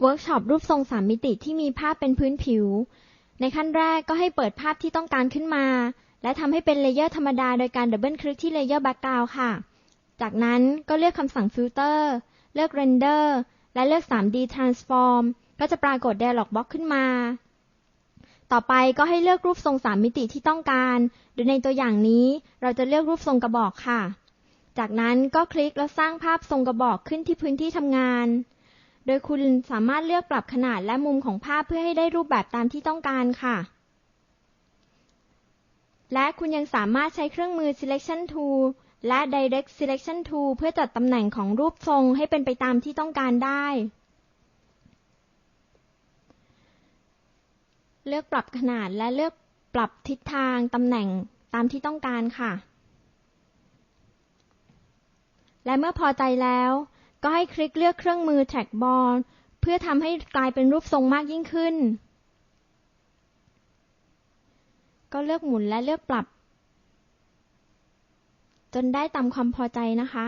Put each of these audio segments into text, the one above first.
เวิร์กช็อปรูปทรงสามมิติที่มีภาพเป็นพื้นผิว ในขั้นแรกก็ให้เปิดภาพที่ต้องการขึ้นมา และทำให้เป็นเลเยอร์ธรรมดาโดยการดับเบิลคลิกที่เลเยอร์แบ็กกราวด์ค่ะ จากนั้นก็เลือกคำสั่งฟิลเตอร์เลือกเรนเดอร์และเลือก 3D Transform ก็จะปรากฏ Dialog Box ขึ้นมา ต่อไปก็ให้เลือกรูปทรงสามมิติที่ต้องการ โดยในตัวอย่างนี้เราจะเลือกรูปทรงกระบอกค่ะ จากนั้นก็คลิกแล้วสร้างภาพทรงกระบอกขึ้นที่พื้นที่ทำงาน โดยคุณสามารถเลือกปรับขนาดและมุมของภาพเพื่อให้ได้รูปแบบตามที่ต้องการค่ะ และคุณยังสามารถใช้เครื่องมือ selection tool และ direct selection tool เพื่อจัดตำแหน่งของรูปทรงให้เป็นไปตามที่ต้องการได้ เลือกปรับขนาดและเลือกปรับทิศทางตำแหน่งตามที่ต้องการค่ะ และเมื่อพอใจแล้ว ก็ให้คลิกเลือกเครื่องมือ trackball เพื่อทำให้กลายเป็นรูปทรงมากยิ่งขึ้น ก็เลือกหมุนและเลือกปรับ จนได้ตามความพอใจนะคะ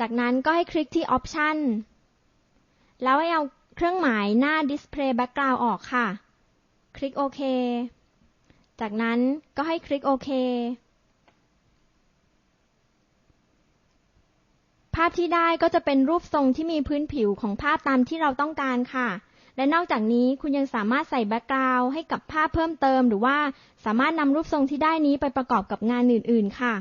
จากนั้นก็ให้คลิกที่ Option แล้วให้เอาเครื่องหมายหน้า Display Background ออกค่ะ คลิกโอเค จากนั้นก็ให้คลิกโอเค ภาพที่ได้ก็จะเป็นรูปทรงที่มีพื้นผิวของภาพตามที่เราต้องการค่ะ และนอกจากนี้คุณยังสามารถใส่แบ็กกราวด์ให้กับภาพเพิ่มเติม หรือว่าสามารถนำรูปทรงที่ได้นี้ไปประกอบกับงานอื่น ๆ ค่ะ